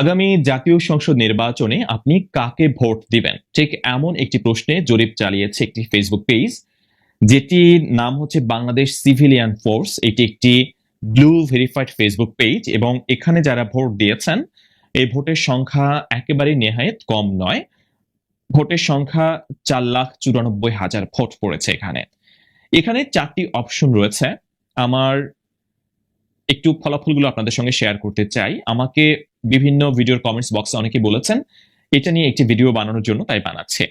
আগামী জাতীয় সংসদ নির্বাচনে আপনি কাকে ভোট দিবেন? ঠিক এমন একটি প্রশ্নে জরিপ চালিয়েছে একটি ফেসবুক পেজ যেটির নাম হচ্ছে বাংলাদেশ সিভিলিয়ান ফোর্স এটি একটি ব্লু ভেরিফাইড ফেসবুক পেজ এবং এখানে যারা ভোট দিয়েছেন, এই ভোটের সংখ্যা একেবারে নেহায়েত কম নয়। ভোটের সংখ্যা চার লাখ চুরানব্বই হাজার ভোট পড়েছে এখানে। এখানে চারটি অপশন রয়েছে। আমার একটু ফলাফলগুলো আপনাদের সঙ্গে শেয়ার করতে চাই। আমাকে বিভিন্ন ভিডিওর কমেন্টস বক্সে অনেকে বলেছেন, এটা নিয়ে একটি ভিডিও বানানোর জন্য তাই বানাচ্ছে।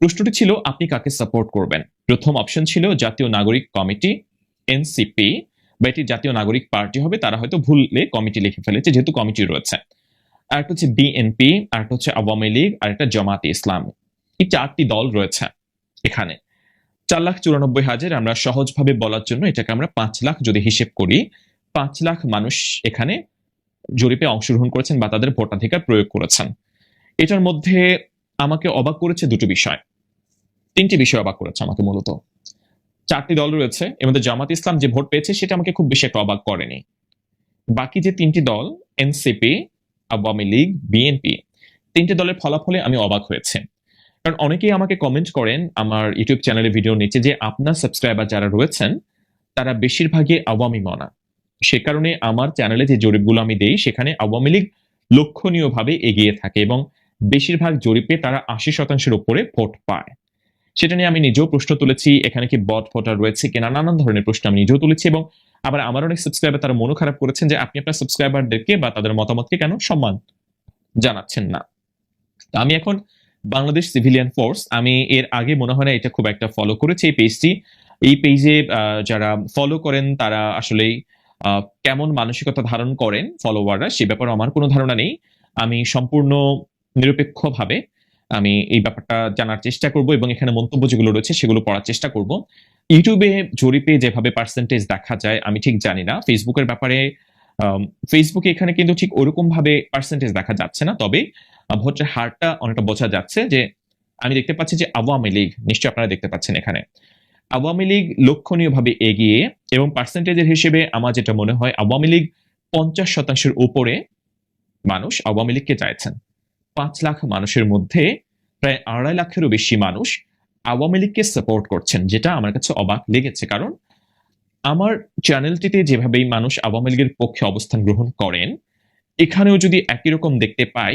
প্রশ্নটি ছিল, আপনি কাকে সাপোর্ট করবেন? প্রথম অপশন ছিল, জাতীয় নাগরিক কমিটি, এনসিপি। বা এটি জাতীয় নাগরিক পার্টি হবে, তারা হয়তো ভুলে কমিটি লিখে ফেলেছে, যেহেতু কমিটি রয়েছে। আরেকটা হচ্ছে বিএনপি আরেকটা হচ্ছে আওয়ামী লীগ আর একটা জামাতে ইসলাম। এই চারটি দল রয়েছে এখানে। চার লাখ চুরানব্বই হাজার আমরা সহজভাবে বলার জন্য এটাকে আমরা পাঁচ লাখ যদি হিসেব করি, পাঁচ লাখ মানুষ এখানে জরিপে অংশগ্রহণ করেছেন বা তাদের ভোটাধিকার প্রয়োগ করেছেন। এটার মধ্যে আমাকে অবাক করেছে দুটো বিষয়। তিনটি বিষয় অবাক করেছে আমাকে মূলত। চারটি দল রয়েছে, এর মধ্যে জামাত ইসলাম যে ভোট পেয়েছে সেটা আমাকে খুব বেশি একটা অবাক করেনি। বাকি যে তিনটি দল, এনসিপি, আওয়ামী লীগ, বিএনপি, তিনটি দলের ফলাফলে আমি অবাক হয়েছে। কারণ অনেকেই আমাকে কমেন্ট করেন আমার ইউটিউব চ্যানেলে ভিডিও নিচে যে আপনার সাবস্ক্রাইবার যারা রয়েছেন, তারা বেশিরভাগই আওয়ামী মনা। সে কারণে আমার চ্যানেলে যে জরিপগুলো আমি দেই, সেখানে আওয়ামী লীগ লক্ষণীয়ভাবে এগিয়ে থাকে এবং বেশিরভাগ জরিপে তারা আশি শতাংশের উপরে ভোট পায়। সেটা নিয়ে আমি নিজেও প্রশ্ন তুলেছি, এখানে কি বট ভোটার রয়েছে কিনা, নানান ধরনের প্রশ্ন আমি নিজেও তুলেছি এবং আবার আমার অনেক সাবস্ক্রাইবার তারা মনও খারাপ করেছেন যে আপনি আপনার সাবস্ক্রাইবারদেরকে বা তাদের মতামতকে কেন সম্মান জানাচ্ছেন না। আমি এখন বাংলাদেশ সিভিলিয়ান ফোর্স আমি এর আগে মনে হয় না এটা খুব একটা ফলো করেছি এই পেজটি এই পেজে যারা ফলো করেন তারা আসলেই কেমন মানসিকতা ধারণ করেন ফলোয়াররা সে ব্যাপারে আমার কোনো ধারণা নেই। আমি সম্পূর্ণ নিরপেক্ষভাবে আমি এই ব্যাপারটা জানার চেষ্টা করব এবং এখানে মন্তব্য যেগুলো রয়েছে সেগুলো পড়ার চেষ্টা করব। ইউটিউবে জরিপে যেভাবে পার্সেন্টেজ দেখা যায়, আমি ঠিক জানি না। ফেসবুকের ব্যাপারে ফেসবুকে এখানে কিন্তু ঠিক ওরকম ভাবে পার্সেন্টেজ দেখা যাচ্ছে না। তবে ভোটের হারটা অনেকটা বোঝা যাচ্ছে যে, আমি দেখতে পাচ্ছি যে আওয়ামী লীগ, নিশ্চয়ই আপনারা দেখতে পাচ্ছেন এখানে। আওয়ামী লীগ লক্ষণীয়ভাবে এগিয়ে এবং পার্সেন্টেজের হিসেবে আমার যেটা মনে হয়, আওয়ামী লীগ পঞ্চাশ শতাংশের উপরে মানুষ আওয়ামী লীগকে চাইছেন। পাঁচ লাখ মানুষের মধ্যে প্রায় আড়াই লাখেরও বেশি মানুষ আওয়ামী লীগকে সাপোর্ট করছেন, যেটা আমার কাছে অবাক লেগেছে। কারণ আমার চ্যানেলটিতে যেভাবেই মানুষ আওয়ামী লীগের পক্ষে অবস্থান গ্রহণ করেন, এখানেও যদি একই রকম দেখতে পাই,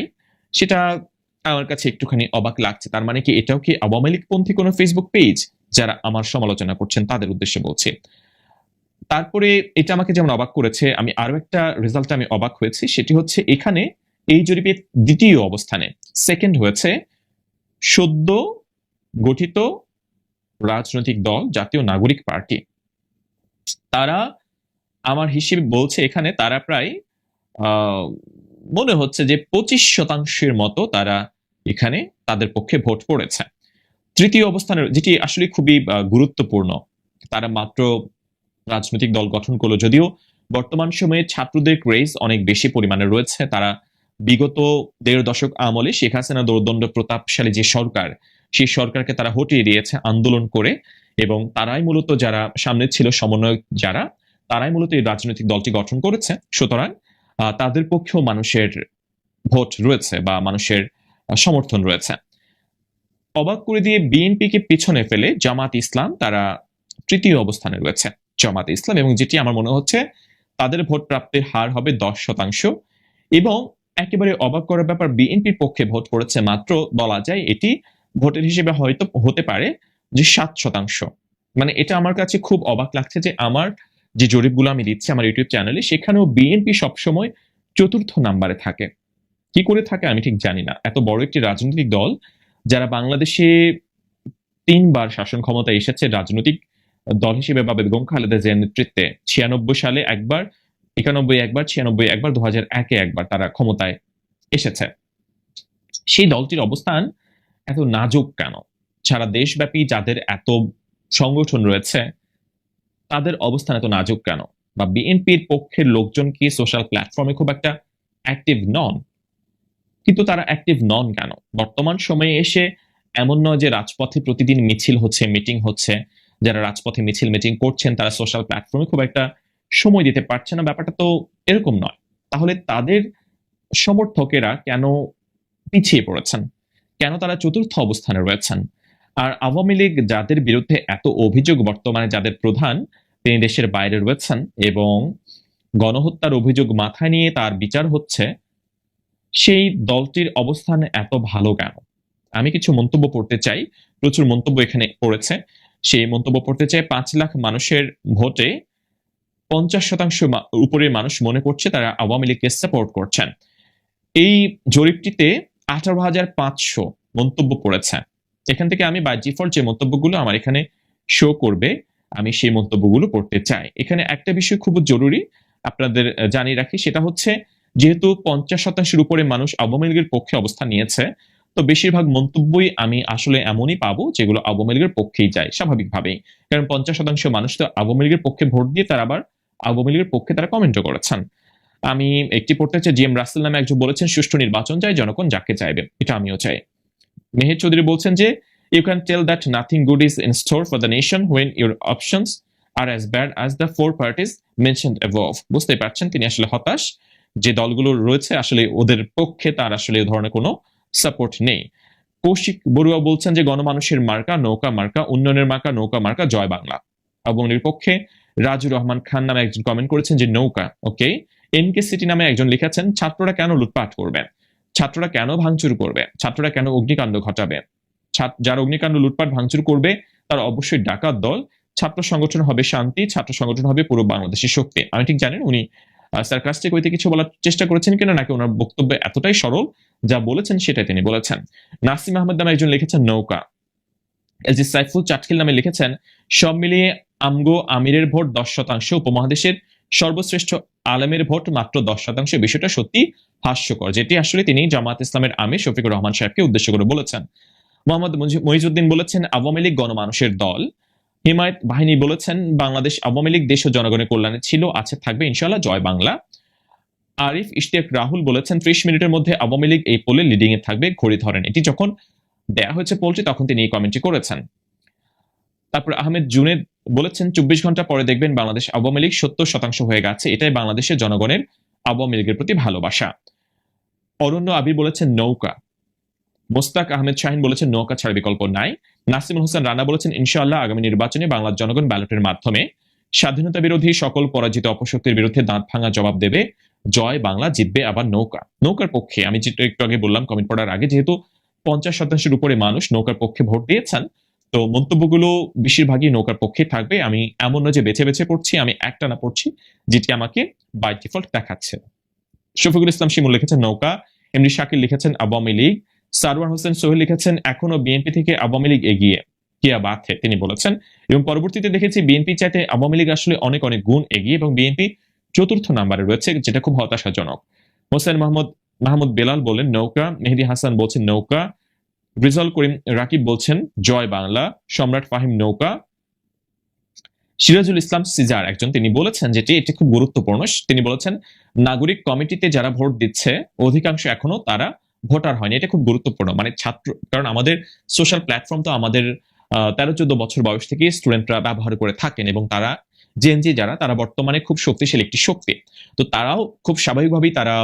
সেটা আমার কাছে একটুখানি অবাক লাগছে। তার মানে কি এটাও কি আওয়ামী লীগ পন্থী কোনো ফেসবুক পেজ যারা আমার সমালোচনা করছেন তাদের উদ্দেশ্যে বলছি। তারপরে এটা আমাকে যেমন অবাক করেছে, আমি আরও একটা রেজাল্ট আমি অবাক হয়েছি, সেটি হচ্ছে এখানে এই জরিপে দ্বিতীয় অবস্থানে। সেকেন্ড হয়েছে, সদ্য গঠিত রাজনৈতিক দল, জাতীয় নাগরিক পার্টি। তারা আমার হিসেবে বলছে এখানে তারা প্রায় মনে হচ্ছে যে পঁচিশ শতাংশের মতো তারা এখানে তাদের পক্ষে ভোট পড়েছে। তৃতীয় অবস্থানে যেটি আসলে খুবই গুরুত্বপূর্ণ। তারা মাত্র রাজনৈতিক দল গঠন করল যদিও বর্তমান সময়ে ছাত্রদের ক্রেজ অনেক বেশি পরিমাণে রয়েছে। তারা বিগত দেড় দশক আমলে শেখ হাসিনা দৌর্দণ্ড প্রতাপশালী যে সরকার, সেই সরকারকে তারা হটিয়ে দিয়েছে আন্দোলন করে এবং তারাই মূলত যারা সামনে ছিল সমন্বয়ক যারা, তারাই মূলত এই রাজনৈতিক দলটি গঠন করেছে। সুতরাং তাদের পক্ষেও মানুষের ভোট রয়েছে বা মানুষের সমর্থন রয়েছে। অবাক করে দিয়ে বিএনপিকে পিছনে ফেলে জামাত ইসলাম তারা তৃতীয় অবস্থানে রয়েছে। জামাত ইসলাম এবং যেটি আমার মনে হচ্ছে তাদের ভোট প্রাপ্তির হার হবে দশ শতাংশ এবং একেবারে অবাক করার ব্যাপার, বিএনপির পক্ষে ভোট পড়েছে মাত্র বলা যায় এটি ভোটের হিসেবে হয়তো হতে পারে যে সাত শতাংশ। মানে এটা আমার কাছে খুব অবাক লাগছে যে আমার যে জরিপগুলো আমি দিচ্ছি আমার ইউটিউব চ্যানেলে, সেখানেও বিএনপি সবসময় চতুর্থ নাম্বারে থাকে। কি করে থাকে আমি ঠিক জানি না। এত বড় একটি রাজনৈতিক দল যারা বাংলাদেশে তিনবার শাসন ক্ষমতায় এসেছে, রাজনৈতিক দল হিসেবে বা বেগম খালেদা জিয়ার নেতৃত্বে, ছিয়ানব্বই সালে একবার, একানব্বই একবার, ছিয়ানব্বই একবার দু হাজার একে একবার তারা ক্ষমতায় এসেছে। সেই দলটির অবস্থান এত নাজুক কেন? সারা দেশব্যাপী যাদের এত সংগঠন রয়েছে, তাদের অবস্থান এত নাজুক কেন? বা বিএনপির পক্ষের লোকজন কি সোশ্যাল প্ল্যাটফর্মে খুব একটা অ্যাক্টিভ নন? কিন্তু তারা অ্যাক্টিভ নন কেন? বর্তমান সময়ে এসে এমন নয় যে রাজপথে প্রতিদিন মিছিল হচ্ছে মিটিং হচ্ছে। যারা রাজপথে মিছিল মিটিং করছেন, তারা সোশ্যাল প্ল্যাটফর্মে খুব একটা সময় দিতে পারছে না। ব্যাপারটা তো এরকম নয়। তাহলে তাদের সমর্থকেরা কেন পিছিয়ে পড়েছেন? কেন তারা চতুর্থ অবস্থানে রয়েছেন? আর আওয়ামী লীগ যাদের বিরুদ্ধে এত অভিযোগ বর্তমানে যাদের প্রধান, তিনি দেশের বাইরে রয়েছেন এবং গণহত্যার অভিযোগ মাথায় নিয়ে তার বিচার হচ্ছে সেই দলটির অবস্থান এত ভালো কেন? আমি কিছু মন্তব্য পড়তে চাই। প্রচুর মন্তব্য এখানে পড়েছে। সেই মন্তব্য পড়তে চাই, পাঁচ লাখ মানুষের ভোটে পঞ্চাশ শতাংশ উপরের মানুষ মনে করছে তারা আওয়ামী লীগকে সাপোর্ট করছেন। এই জরিপটিতে আঠারো হাজার পাঁচশো মন্তব্য পড়েছে। এখান থেকে আমি বাই ডিফল্ট যে মন্তব্যগুলো আমার এখানে শো করবে, আমি সেই মন্তব্যগুলো পড়তে চাই। এখানে একটা বিষয় খুব জরুরি, আপনাদের জানিয়ে রাখি, সেটা হচ্ছে যেহেতু পঞ্চাশ শতাংশের উপরে মানুষ আওয়ামী লীগের পক্ষে অবস্থান নিয়েছে, তো বেশিরভাগ মন্তব্যই আমি আসলে এমনই পাবো যেগুলো আওয়ামী লীগের পক্ষেই যায় স্বাভাবিকভাবেই। কারণ পঞ্চাশ শতাংশ মানুষ তো আওয়ামী লীগের পক্ষে ভোট দিয়ে তারা আবার আওয়ামী লীগের পক্ষে তারা কমেন্টও করেছেন। আমি একটি পড়তে চাই জি এম রাসেল নামে একজন বলেছেন, সুষ্ঠু নির্বাচন চাই, জনগণ যাকে চাইবে। এটা আমিও চাই। মেহের চৌধুরী বলছেন যে you can tell that nothing good is in store for the nation when your options are as bad as the four parties mention above বুঝতে পারছেন, তিনি আসলে হতাশ। যে দলগুলো রয়েছে, আসলে ওদের পক্ষে তার আসলে ধরনের কোনো সাপোর্ট নেই। কৌশিক বড়ুয়া বলছেন যে, গণমানুষের মার্কা, নৌকা মার্কা, উন্নয়নের মার্কা, নৌকা মার্কা, জয় বাংলা। এবং পক্ষে রাজু রহমান খান নামে একজন কমেন্ট করেছেন যে, নৌকা ওকে এনকে সিটি নামে একজন লিখেছেন, ছাত্ররা কেন লুটপাট করবে? ছাত্ররা কেন ভাঙচুর করবে? ছাত্ররা কেন অগ্নিকাণ্ড ঘটাবে? যারা অগ্নিকাণ্ড লুটপাট ভাঙচুর করবে, তারা অবশ্যই ডাকাত দল। ছাত্র সংগঠন হবে শান্তি, ছাত্র সংগঠন হবে পুরো বাংলাদেশের শক্তি। আমি ঠিক জানেন উনি সার্কাস্টিক হইতে কিছু বলার চেষ্টা করেছেন কিনা নাকি ওনার বক্তব্য এতটাই সরল যা বলেছেন সেটাই তিনি বলেছেন। নাসিম আহমদ নামে একজন লিখেছেন নৌকা। এল জি সাইফুল চাটকিল নামে লিখেছেন, সব মিলিয়ে আমগো আমিরের ভোট দশ শতাংশ উপমহাদেশের সর্বশ্রেষ্ঠ আলমের ভোট মাত্র দশ শতাংশ। বিষয়টা সত্যি হাস্যকর, যেটি আসলে তিনি জামাত ইসলামের আমির শফিকুর রহমান সাহেবকে উদ্দেশ্য করে বলেছেন। মোহাম্মদ মহিজুদ্দিন বলেছেন, আওয়ামী লীগ গণমানুষের দল। হিমায়ত বাহিনী বলেছেন, বাংলাদেশ আওয়ামী লীগ, দেশ ও জনগণের কল্যাণে ছিল, আছে, থাকবে, ইনশাআল্লাহ, জয় বাংলা। আরিফ ইশতিয়াক রাহুল বলেছেন, ত্রিশ মিনিটের মধ্যে আওয়ামী লীগ এই পোলে লিডিং এ থাকবে, ঘড়ি ধরেন। এটি যখন দেয়া হয়েছে পোলটি তখন তিনি এই কমেন্টটি করেছেন। তারপর আহমেদ জুনেদ বলেছেন, চব্বিশ ঘণ্টা পরে দেখবেন বাংলাদেশ আওয়ামী লীগ সত্তর শতাংশ হয়ে গেছে, এটাই বাংলাদেশের জনগণের আওয়ামী লীগের প্রতি ভালোবাসা। অরণ্য আবির বলেছেন, নৌকা। মোস্তাক আহমেদ শাহিন বলেছেন, নৌকা ছাড়া বিকল্প নাই। নাসিমুল হোসেন রানা বলেছেন, ইনশাআল্লাহ আগামী নির্বাচনে বাংলার জনগণ ব্যালটের মাধ্যমে স্বাধীনতা বিরোধী সকল পরাজিত অপশক্তির বিরুদ্ধে দাঁত ভাঙা জবাব দেবে। জয় বাংলা, জিতবে আবার নৌকা। নৌকার পক্ষে, আমি যেটা একটু আগে বললাম কমেন্ট পড়ার আগে যেহেতু পঞ্চাশ শতাংশের উপরে মানুষ নৌকার পক্ষে ভোট দিয়েছেন, তো মন্তব্যগুলো বেশিরভাগই নৌকার পক্ষে থাকবে। আমি এমন নয় যে বেছে বেছে পড়ছি, আমি একটা না পড়ছি, যেটি আমাকে বাই ডিফল্ট দেখাচ্ছে। শফিকুল ইসলাম শিমুল লিখেছেন, নৌকা। এমনি শাকিল লিখেছেন, আওয়ামী লীগ। সারওয়ার হোসেন সোহেল লিখেছেন, এখনও বিএনপি থেকে আওয়ামী লীগ এগিয়ে। কিয়া হে তিনি বলেছেন। এবং পরবর্তীতে দেখেছি বিএনপি চাইতে আওয়ামী লীগ আসলে অনেক অনেক গুণ এগিয়ে এবং বিএনপি চতুর্থ নাম্বারে রয়েছে, যেটা খুব হতাশাজনক। হোসেন মাহমুদ মাহমুদ বেলাল বলেন, নৌকা, মেহেদি হাসান বলছেন, নৌকা। রিজাল করিম রাকিব বলছেন, জয় বাংলা। সম্রাট ফাহিম, নৌকা। সিরাজুল ইসলাম সিজার একজন, তিনি বলেছেন যেটি, এটি খুব গুরুত্বপূর্ণ। তিনি বলেছেন, নাগরিক কমিটিতে যারা ভোট দিচ্ছে, অধিকাংশ এখনও তারা ভোটার হয়নি। এটা খুব গুরুত্বপূর্ণ। মানে ছাত্র, কারণ আমাদের সোশ্যাল প্ল্যাটফর্ম তো আমাদের তেরো, চোদ্দ বছর বয়স থেকে স্টুডেন্টরা ব্যবহার করে থাকেন এবং তারা জেএনজি যারা, তারা বর্তমানে খুব শক্তিশালী একটি শক্তি। তো তারাও খুব স্বাভাবিকভাবেই তারা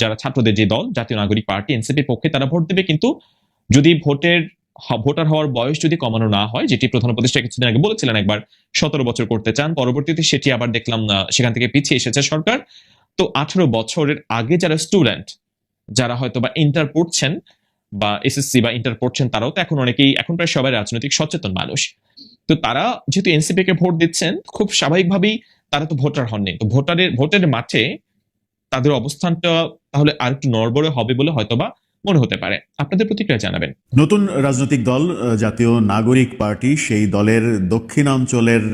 যারা ছাত্রদের যে দল, জাতীয় নাগরিক পার্টি এনসিপির পক্ষে তারা ভোট দেবে। কিন্তু যদি ভোটের ভোটার হওয়ার বয়স যদি কমানো না হয়, যেটি প্রধান উপদেষ্টা কিছুদিন আগে বলেছিলেন, একবার সতেরো বছর করতে চান, পরবর্তীতে সেটি আবার দেখলাম সেখান থেকে পিছিয়ে এসেছে সরকার। তো আঠারো বছরের আগে যারা স্টুডেন্ট যারা হয়তো বা ইন্টার পড়ছেন বা এসএসসি বা ইন্টার পড়ছেন, তারাও তো এখন অনেকেই, এখন প্রায় সবাই রাজনৈতিক সচেতন মানুষ। তো তারা যেহেতু এনসিপি কে ভোট দিচ্ছেন, খুব স্বাভাবিকভাবেই তারা তো ভোটার হননি। তো ভোটারের, ভোটের মাঠে তাদের অবস্থানটা তাহলে আর একটু নড়বড়ে হবে বলে হয়তোবা মনে হতে পারে। আপনাদের প্রতিক্রিয়া জানাবেন। নতুন রাজনৈতিক দল জাতীয় নাগরিক পার্টি, সেই দলের দক্ষিণাঞ্চলের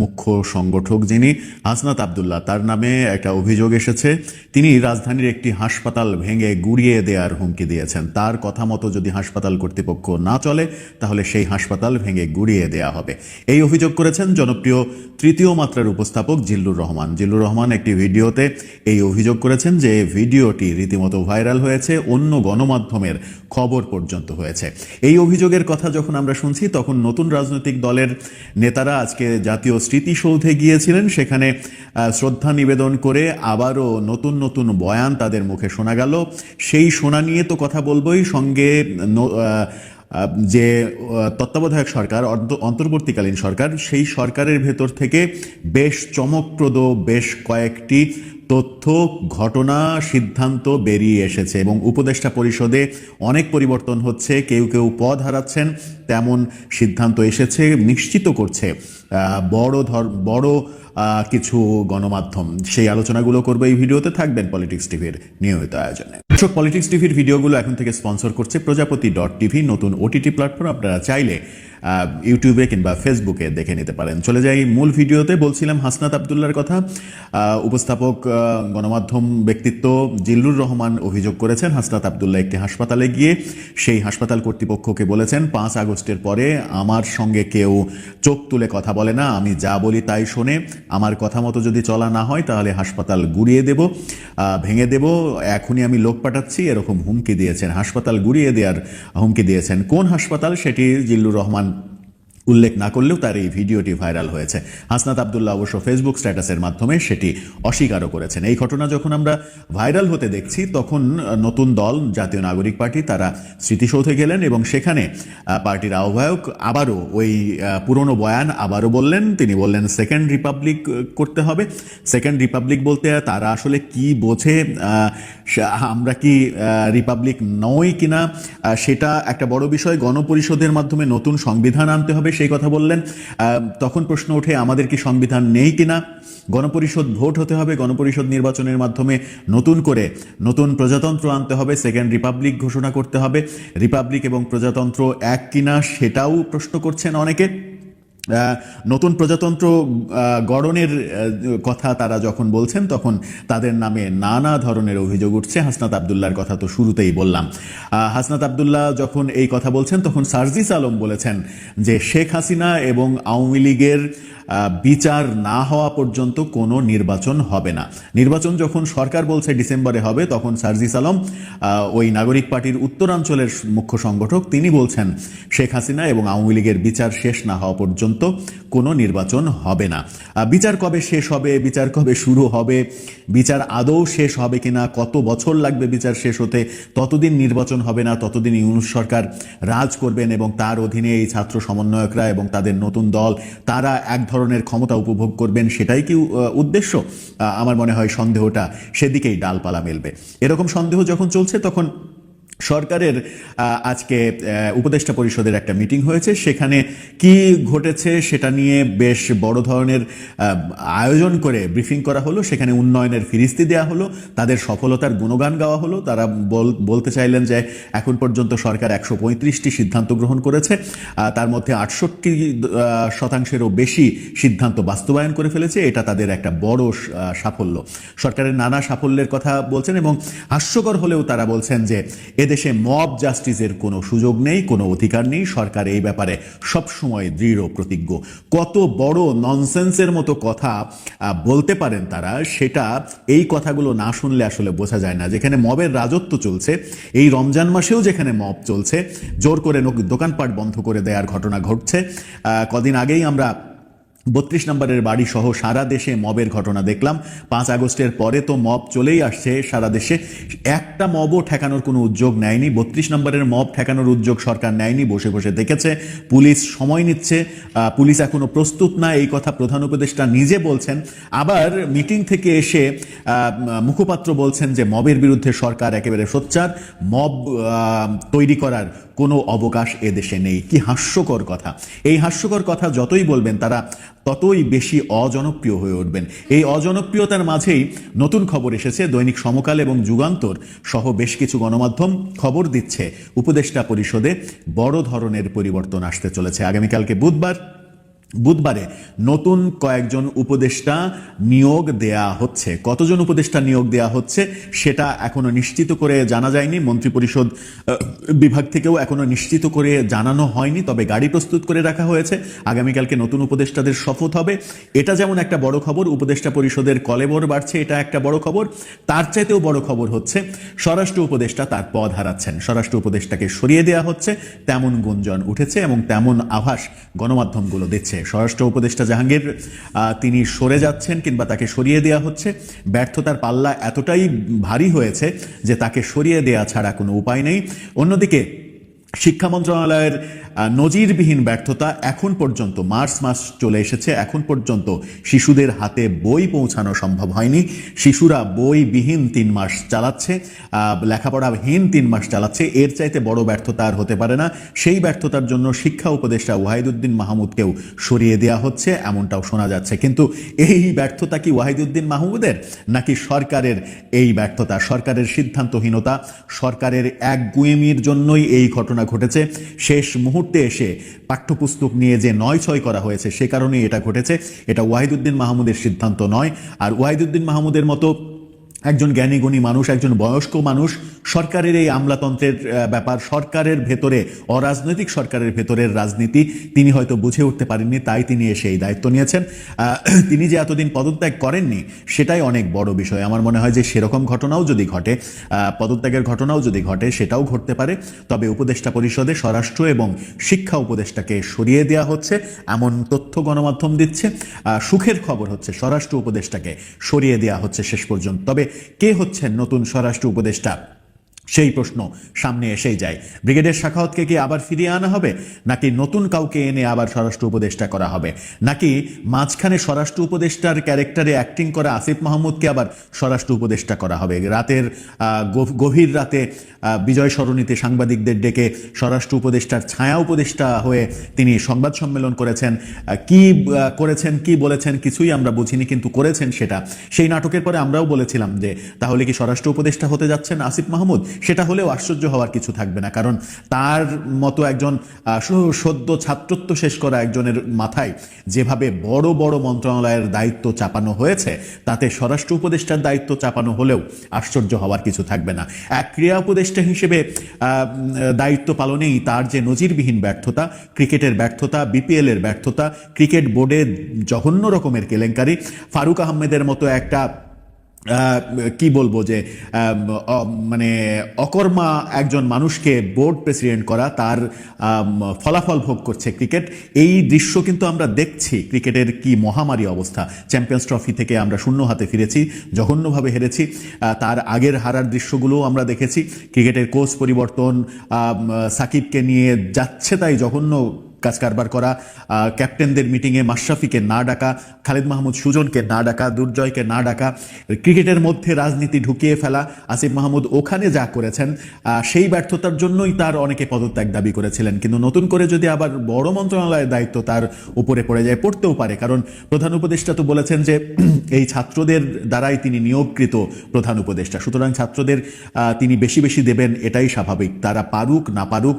মুখ্য সংগঠক যিনি, হাসনাত আবদুল্লাহ, তার নামে একটা অভিযোগ এসেছে। তিনি রাজধানীর একটি হাসপাতাল ভেঙে গুড়িয়ে দেওয়ার হুমকি দিয়েছেন। তার কথা মতো যদি হাসপাতাল কর্তৃপক্ষ না চলে, তাহলে সেই হাসপাতাল ভেঙে গুড়িয়ে দেয়া হবে। এই অভিযোগ করেছেন জনপ্রিয় তৃতীয় মাত্রার উপস্থাপক জিল্লুর রহমান। জিল্লুর রহমান একটি ভিডিওতে এই অভিযোগ করেছেন যে, ভিডিওটি রীতিমতো ভাইরাল হয়েছে অন্য গণমাধ্যমের খবর পর্যন্ত হয়েছে। এই অভিযোগের কথা যখন আমরা শুনছি, তখন নতুন রাজনৈতিক দলের নেতারা আজকে জাতীয় স্মৃতিসৌধে গিয়েছিলেন। সেখানে শ্রদ্ধা নিবেদন করে আবারও নতুন নতুন বয়ান তাদের মুখে শোনা গেল। সেই শোনা নিয়ে তো কথা বলবোই। সঙ্গে যে তত্ত্বাবধায়ক সরকার অন্ত- অন্তর্বর্তীকালীন সরকার, সেই সরকারের ভেতর থেকে বেশ চমকপ্রদ বেশ কয়েকটি তথ্য, ঘটনা, সিদ্ধান্ত বেরিয়ে এসেছে এবং উপদেষ্টা পরিষদে অনেক পরিবর্তন হচ্ছে, কেউ কেউ পদ হারাচ্ছেন, তেমন সিদ্ধান্ত এসেছে, নিশ্চিত করছে বড় ধর, বড় কিছু গণমাধ্যম। সেই আলোচনাগুলো করবে এই ভিডিওতে, থাকবেন পলিটিক্স টিভির নিয়মিত আয়োজনে। দর্শক পলিটিক্স টিভির ভিডিওগুলো এখন থেকে স্পন্সর করছে প্রজাপতি ডট টিভি, নতুন ওটিটি প্ল্যাটফর্ম। আপনারা চাইলে ইউটিউবে কিংবা ফেসবুকে দেখে নিতে পারেন। চলে যাই মূল ভিডিওতে। বলছিলাম হাসনাত আবদুল্লার কথা। উপস্থাপক গণমাধ্যম ব্যক্তিত্ব জিল্লুর রহমান অভিযোগ করেছেন, হাসনাত আবদুল্লাহ একটি হাসপাতালে গিয়ে সেই হাসপাতাল কর্তৃপক্ষকে বলেছেন, পাঁচ আগস্টের পরে আমার সঙ্গে কেউ চোখ তুলে কথা বলে না, আমি যা বলি তাই শোনে, আমার কথা মতো যদি চলা না হয় তাহলে হাসপাতাল গুড়িয়ে দেব ভেঙে দেব, এখনই আমি লোক পাঠাচ্ছি এরকম হুমকি দিয়েছেন। হাসপাতাল গুড়িয়ে দেওয়ার হুমকি দিয়েছেন। কোন হাসপাতাল? সেটি জিল্লুর রহমান উল্লেখ না করলেও তার এই ভিডিওটি ভাইরাল হয়েছে। হাসনাত আবদুল্লাহ অবশ্য ফেসবুক স্ট্যাটাসের মাধ্যমে সেটি অস্বীকারও করেছেন। এই ঘটনা যখন আমরা ভাইরাল হতে দেখছি, তখন নতুন দল, জাতীয় নাগরিক পার্টি, তারা স্মৃতিসৌধে গেলেন এবং সেখানে পার্টির আহ্বায়ক আবারও ওই পুরনো বয়ান আবারও বললেন। তিনি বললেন, সেকেন্ড রিপাবলিক করতে হবে। সেকেন্ড রিপাবলিক বলতে তারা আসলে কি বোঝে আমরা কি রিপাবলিক নই কিনা সেটা একটা বড় বিষয়। গণপরিষদের মাধ্যমে নতুন সংবিধান আনতে হবে সেই কথা বললেন। তখন প্রশ্ন ওঠে, আমাদের কি সংবিধান নেই কিনা? গণপরিষদ ভোট হতে হবে, গণপরিষদ নির্বাচনের মাধ্যমে নতুন করে নতুন প্রজাতন্ত্র আনতে হবে, সেকেন্ড রিপাবলিক ঘোষণা করতে হবে। রিপাবলিক এবং প্রজাতন্ত্র এক কিনা সেটাও প্রশ্ন করছেন অনেকে। নতুন প্রজাতন্ত্র গড়নের কথা তারা যখন বলছেন, তখন তাদের নামে নানা ধরনের অভিযোগ উঠছে। হাসনাত আবদুল্লার কথা তো শুরুতেই বললাম। হাসনাত আবদুল্লাহ যখন এই কথা বলছেন, তখন সার্জিস আলম বলেছেন যে শেখ হাসিনা এবং আওয়ামী লীগের বিচার না হওয়া পর্যন্ত কোনো নির্বাচন হবে না। নির্বাচন যখন সরকার বলছে ডিসেম্বরে হবে, তখন সার্জিস আলম ওই নাগরিক পার্টির উত্তরাঞ্চলের মুখ্য সংগঠক, তিনি বলছেন, শেখ হাসিনা এবং আওয়ামী লীগের বিচার শেষ না হওয়া পর্যন্ত কোনো নির্বাচন হবে না। বিচার কবে শেষ হবে, বিচার কবে শুরু হবে, বিচার আদৌ শেষ হবে কিনা, কত বছর লাগবে বিচার শেষ হতে, ততদিন নির্বাচন হবে না, ততদিন ইউনুস সরকার রাজ করবেন এবং তার অধীনে এই ছাত্র সমন্বয়করা এবং তাদের নতুন দল, তারা এক ধরনের ক্ষমতা উপভোগ করবেন সেটাই কি উদ্দেশ্য? আমার মনে হয় সন্দেহটা সেদিকেই ডালপালা মেলবে। এরকম সন্দেহ যখন চলছে, তখন সরকারের আজকে উপদেষ্টা পরিষদের একটা মিটিং হয়েছে। সেখানে কি ঘটেছে সেটা নিয়ে বেশ বড় ধরনের আয়োজন করে ব্রিফিং করা হলো। সেখানে উন্নয়নের ফিরিস্তি দেওয়া হলো। তাদের সফলতার গুণগান গাওয়া হলো। তারা বল- বলতে চাইলেন যে এখন পর্যন্ত সরকার একশো পঁয়ত্রিশটি সিদ্ধান্ত গ্রহণ করেছে। তার মধ্যে আটষট্টি শতাংশেরও বেশি সিদ্ধান্ত বাস্তবায়ন করে ফেলেছে। এটা তাদের একটা বড় সাফল্য। সরকারের নানা সাফল্যের কথা বলছেন এবং হাস্যকর হলেও তারা বলছেন যে এদেশে মব জাস্টিসের কোনো সুযোগ নেই, কোনো অধিকার নেই। সরকার এই ব্যাপারে সবসময় দৃঢ় প্রতিজ্ঞ। কত বড় ননসেন্সের মতো কথা বলতে পারেন তারা, সেটা এই কথাগুলো না শুনলে আসলে বোঝা যায় না। যেখানে মবের রাজত্ব চলছে, এই রমজান মাসেও যেখানে মব চলছে, জোর করে দোকানপাট বন্ধ করে দেওয়ার ঘটনা ঘটছে। কদিন আগেই আমরা বত্রিশ নম্বরের বাড়ি সহ সারা দেশে মবের ঘটনা দেখলাম। পাঁচ আগস্টের পরে তো মব চলেই আসছে সারা দেশে। একটা মবও ঠেকানোর কোনো উদ্যোগ নেয়নি। বত্রিশ নম্বরের মব ঠেকানোর উদ্যোগ সরকার নেয়নি, বসে বসে দেখেছে। পুলিশ সময় নিচ্ছে। পুলিশ এখনও প্রস্তুত না, এই কথা প্রধান উপদেষ্টা নিজে বলছেন। আবার মিটিং থেকে এসে মুখপাত্র বলছেন যে মবের বিরুদ্ধে সরকার একেবারে সোচ্চার। মব তৈরি করার কোনো অবকাশ এদেশে নেই। কি হাস্যকর কথা। এই হাস্যকর কথা যতই বলবেন, তারা ততই বেশি অজনপ্রিয় হয়ে উঠবেন। এই অজনপ্রিয়তার মাঝেই নতুন খবর এসেছে। দৈনিক সমকাল এবং যুগান্তর সহ বেশ কিছু গণমাধ্যম খবর দিচ্ছে। উপদেষ্টা পরিষদে বড় ধরনের পরিবর্তন আসতে চলেছে। আগামীকালকে বুধবার বুধবারে নতুন কয়েকজন উপদেষ্টা নিয়োগ দেয়া হচ্ছে। কতজন উপদেষ্টা নিয়োগ দেয়া হচ্ছে সেটা এখনও নিশ্চিত করে জানা যায়নি। মন্ত্রিপরিষদ বিভাগ থেকেও এখনও নিশ্চিত করে জানানো হয়নি, তবে গাড়ি প্রস্তুত করে রাখা হয়েছে। আগামীকালকে নতুন উপদেষ্টাদের শপথ হবে। এটা যেমন একটা বড় খবর, উপদেষ্টা পরিষদের কলেবর বাড়ছে, এটা একটা বড় খবর। তার চাইতেও বড় খবর হচ্ছে, স্বরাষ্ট্র উপদেষ্টা তার পদ হারাচ্ছেন। স্বরাষ্ট্র উপদেষ্টাকে সরিয়ে দেওয়া হচ্ছে, তেমন গুঞ্জন উঠেছে এবং তেমন আভাস গণমাধ্যমগুলো দিচ্ছে। স্বরাষ্ট্র উপদেষ্টা জাহাঙ্গীর তিনি সরে যাচ্ছেন কিংবা তাকে সরিয়ে দেওয়া হচ্ছে। ব্যর্থতার পাল্লা এতটাই ভারী হয়েছে যে তাকে সরিয়ে দেওয়া ছাড়া কোনো উপায় নেই। অন্যদিকে শিক্ষা মন্ত্রণালয়ের নজিরবিহীন ব্যর্থতা এখন পর্যন্ত, মার্চ মাস চলে এসেছে, এখন পর্যন্ত শিশুদের হাতে বই পৌঁছানো সম্ভব হয়নি। শিশুরা বইবিহীন তিন মাস চালাচ্ছে লেখাপড়াহীন তিন মাস চালাচ্ছে। এর চাইতে বড় ব্যর্থতা আর হতে পারে না। সেই ব্যর্থতার জন্য শিক্ষা উপদেষ্টা ওয়াহিদুদ্দিন মাহমুদকেও সরিয়ে দেওয়া হচ্ছে, এমনটাও শোনা যাচ্ছে। কিন্তু এই ব্যর্থতা কি ওয়াহিদুদ্দিন মাহমুদের, নাকি সরকারের এই ব্যর্থতা? সরকারের সিদ্ধান্তহীনতা, সরকারের এক গুয়েমির জন্যই এই ঘটনা ঘটেছে। শেষ মুহূর্তে এসে পাঠ্যপুস্তক নিয়ে যে নয় ছয় করা হয়েছে, সে কারণেই এটা ঘটেছে। এটা ওয়াহিদুদ্দিন মাহমুদের সিদ্ধান্ত নয়। আর ওয়াহিদুদ্দিন মাহমুদের মতো একজন জ্ঞানী গুণী মানুষ, একজন বয়স্ক মানুষ, সরকারের এই আমলাতন্ত্রের ব্যাপার, সরকারের ভেতরে, অরাজনৈতিক সরকারের ভেতরের রাজনীতি, তিনি হয়তো বুঝে উঠতে পারেননি, তাই তিনি এসে এই দায়িত্ব নিয়েছেন। তিনি যে এতদিন পদত্যাগ করেননি, সেটাই অনেক বড় বিষয়। আমার মনে হয় যে সেরকম ঘটনাও যদি ঘটে পদত্যাগের ঘটনাও যদি ঘটে, সেটাও ঘটতে পারে। তবে উপদেষ্টা পরিষদে স্বরাষ্ট্র এবং শিক্ষা উপদেষ্টাকে সরিয়ে দেওয়া হচ্ছে, এমন তথ্য গণমাধ্যম দিচ্ছে। সুখের খবর হচ্ছে, স্বরাষ্ট্র উপদেষ্টাকে সরিয়ে দেওয়া হচ্ছে শেষ পর্যন্ত। তবে কে হচ্ছেন নতুন স্বরাষ্ট্র উপদেষ্টা? সেই প্রশ্ন সামনে এসেই যায়। ব্রিগেডের শাখাওয়াতকে কি আবার ফিরিয়ে আনা হবে? নাকি নতুন কাউকে এনে আবার স্বরাষ্ট্র উপদেষ্টা করা হবে? নাকি মাঝখানে স্বরাষ্ট্র উপদেষ্টার ক্যারেক্টারে অ্যাক্টিং করা আসিফ মাহমুদকে আবার স্বরাষ্ট্র উপদেষ্টা করা হবে? রাতের গভীর রাতে বিজয় সরণিতে সাংবাদিকদের ডেকে স্বরাষ্ট্র উপদেষ্টার ছায়া উপদেষ্টা হয়ে তিনি সংবাদ সম্মেলন করেছেন। কি করেছেন, কি বলেছেন কিছুই আমরা বুঝিনি, কিন্তু করেছেন সেটা। সেই নাটকের পরে আমরাও বলেছিলাম যে, তাহলে কি স্বরাষ্ট্র উপদেষ্টা হতে যাচ্ছেন আসিফ মাহমুদ? সেটা হলেও আশ্চর্য হওয়ার কিছু থাকবে না। কারণ তার মতো একজন সদ্য ছাত্রত্ব শেষ করা একজনের মাথায় যেভাবে বড় বড় মন্ত্রণালয়ের দায়িত্ব চাপানো হয়েছে, তাতে স্বরাষ্ট্র উপদেষ্টার দায়িত্ব চাপানো হলেও আশ্চর্য হওয়ার কিছু থাকবে না। এক ক্রীড়া উপদেষ্টা হিসেবে দায়িত্ব পালনেই তার যে নজিরবিহীন ব্যর্থতা, ক্রিকেটের ব্যর্থতা, বিপিএল এর ব্যর্থতা, ক্রিকেট বোর্ডে জঘন্য রকমের কেলেঙ্কারি, ফারুক আহমেদের মতো একটা কি বলব যে মানে অকর্মা একজন মানুষকে বোর্ড প্রেসিডেন্ট করা তার ফলাফল ভোগ করছে ক্রিকেট এই দৃশ্য কিন্তু আমরা দেখছি ক্রিকেটের কি মহামারী অবস্থা। চ্যাম্পিয়ন্স ট্রফি থেকে আমরা শূন্য হাতে ফিরেছি, জঘন্যভাবে হেরেছি। তার আগের হারার দৃশ্যগুলোও আমরা দেখেছি। ক্রিকেটের কোচ পরিবর্তন সাকিবকে নিয়ে যাচ্ছে তাই জঘন্য কাজ কারবার করা ক্যাপ্টেনদের মিটিংয়ে মাশরাফিকে না ডাকা, খালিদ মাহমুদ সুজনকে না ডাকা, দুর্জয়কে না ডাকা, ক্রিকেটের মধ্যে রাজনীতি ঢুকিয়ে ফেলা, আসিফ মাহমুদ ওখানে যা করেছেন সেই ব্যর্থতার জন্যই তার অনেকে পদত্যাগ দাবি করেছিলেন। কিন্তু নতুন করে যদি আবার বড় মন্ত্রণালয়ের দায়িত্ব তার উপরে পড়ে যায়, পড়তেও পারে। কারণ প্রধান উপদেষ্টা তো বলেছেন যে এই ছাত্রদের দ্বারাই তিনি নিয়োগকৃত প্রধান উপদেষ্টা। সুতরাং ছাত্রদের তিনি বেশি বেশি দেবেন, এটাই স্বাভাবিক। তারা পারুক, না পারুক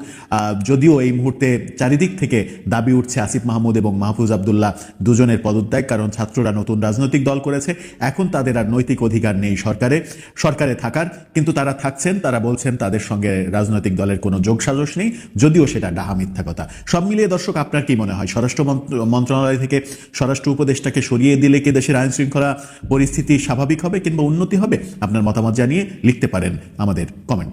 যদিও এই মুহূর্তে চারিদিক থেকে দাবি উঠছে আসিফ মাহমুদ এবং মাহফুজ আবদুল্লাহ দুজনের পদত্যাগ, কারণ ছাত্ররা নতুন রাজনৈতিক দল করেছে। এখন তাদের আর নৈতিক অধিকার নেই সরকারে। সরকারে থাকার, কিন্তু তারা থাকছেন, তারা বলছেন তাদের সঙ্গে রাজনৈতিক দলের কোনো যোগসাজশ নেই, যদিও সেটা ডাহা মিথ্যা কথা। সব মিলিয়ে দর্শক, আপনার কি মনে হয়? স্বরাষ্ট্র মন্ত্রণালয় থেকে স্বরাষ্ট্র উপদেষ্টাকে সরিয়ে দিলে কি দেশের আইন শৃঙ্খলা পরিস্থিতি স্বাভাবিক হবে কিংবা উন্নতি হবে? আপনার মতামত জানিয়ে লিখতে পারেন আমাদের কমেন্ট